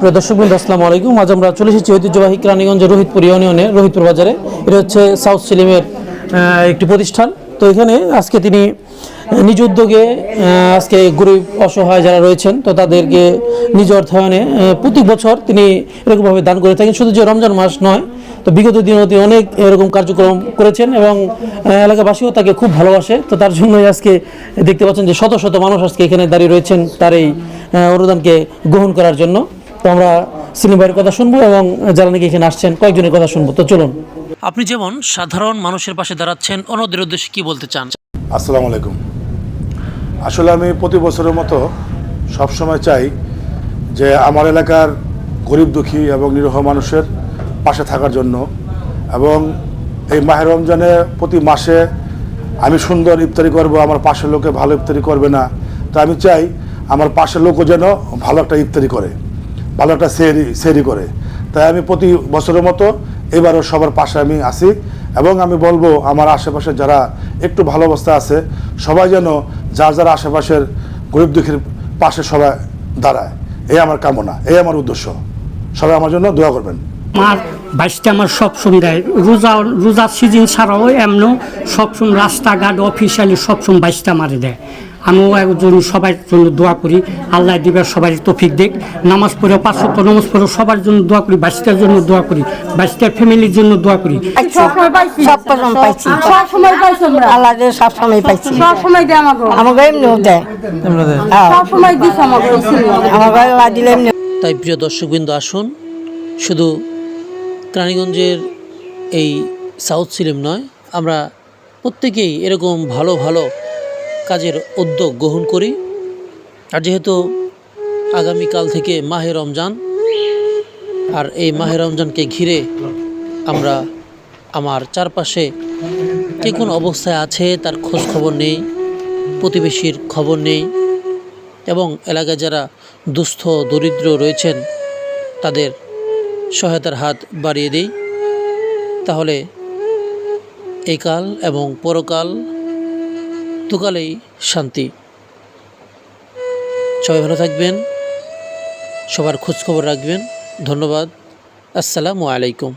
প্রিয় দর্শকবৃন্দ আসসালামু আলাইকুম। আজ আমরা চলে এসেছি ঐতিহ্যবাহী কেরানীগঞ্জের রোহিতপুর ইউনিয়নে, রোহিতপুর বাজারে। এটা হচ্ছে সাউথ সিলিমের একটি প্রতিষ্ঠান। তো এখানে আজকে তিনি নিজ উদ্যোগে আজকে গরিব, অসহায় যারা রয়েছেন, তো তাদেরকে নিজ অর্থায়নে প্রতি বছর তিনি এরকমভাবে দান করে থাকেন। শুধু যে রমজান মাস নয়, তো বিগত দিনে তিনি অনেক এরকম কার্যক্রম করেছেন এবং এলাকাবাসীও তাকে খুব ভালোবাসে। তো তার জন্যই আজকে দেখতে পাচ্ছেন যে শত শত মানুষ আজকে এখানে দাঁড়িয়ে রয়েছেন তার এই অনুদানকে গ্রহণ করার জন্য। তো আমরা সিলিম ভাইয়ের কথা শুনব এবং যারা নাকি এখানে আসছেন কয়েকজনের কথা শুনব। তো চলুন। আপনি যেমন সাধারণ মানুষের পাশে দাঁড়াচ্ছেন অন্যদের উদ্দেশ্যে কি বলতে চান? আসসালামু আলাইকুম। আসলে আমি প্রতি বছরের মতো সবসময় চাই যে আমার এলাকার গরিব দুঃখী এবং নিরহ মানুষের পাশে থাকার জন্য এবং এই মাহের রমজানে প্রতি মাসে আমি সুন্দর ইফতারি করব আমার পাশের লোকে ভালো ইফতারি করবে না। তো আমি চাই আমার পাশের লোকও যেন ভালো একটা ইফতারি করে। ভালো একটা সেরি সেরি করে। তাই আমি প্রতি বছরের মতো এবারও সবার পাশে আমি আসি এবং আমি বলব আমার আশেপাশে যারা একটু ভালো অবস্থা আছে, সবাই যেন যার যার আশেপাশের গরিব দুঃখীর পাশে সবাই দাঁড়ায়। এই আমার কামনা, এই আমার উদ্দেশ্য। সবাই আমার জন্য দোয়া করবেন। আমার বাইশটা আমার সবসময় দেয় রোজা রোজা সিজন ছাড়াও এমন সবসময় রাস্তাঘাট অফিসিয়ালি সবসময় বাইশটা মারে দেয়। আমিও একজন সবার জন্য দোয়া করি। আল্লাহ দিবার সবাই তফিক দেখ নামাজ পড়ে পাঁচশো নামাজ পড়ে সবার জন্য দোয়া করি বাইশটার জন্য দোয়া করি বাইশটার ফ্যামিলির জন্য দোয়া করি। সবসময় পাইছি। সব পর্যন্ত পাইছি। সব সময় পাইছি আমরা। আল্লাহ সব সময় পাইছি। সব সময় দেয় আমাকে। আমাকে এমনিও দেয়। সব সময় দিছে আমাকে আমাকে আল্লাহ দিলে এমনি তাই প্রিয় দর্শকবৃন্দ আসুন। শুধু কেরানীগঞ্জের এই সাউথ সিলিম নয় আমরা প্রত্যেকেই এরকম ভালো ভালো কাজের উদ্যোগ গ্রহণ করি। আর যেহেতু আগামীকাল থেকে মাহে রমজান, আর এই মাহে রমজানকে ঘিরে আমরা আমার চারপাশে কে কোন অবস্থায় আছে তার খোঁজ খবর নেই, প্রতিবেশীর খবর নেই, এবং এলাকায় যারা দুস্থ, দরিদ্র রয়েছেন তাদের সহায়তার হাত বাড়িয়ে দিই। তাহলে এই কাল এবং পরকাল দুকালেই শান্তি। সবাই ভালো থাকবেন সবার খোঁজখবর রাখবেন। ধন্যবাদ। আসসালামু আলাইকুম।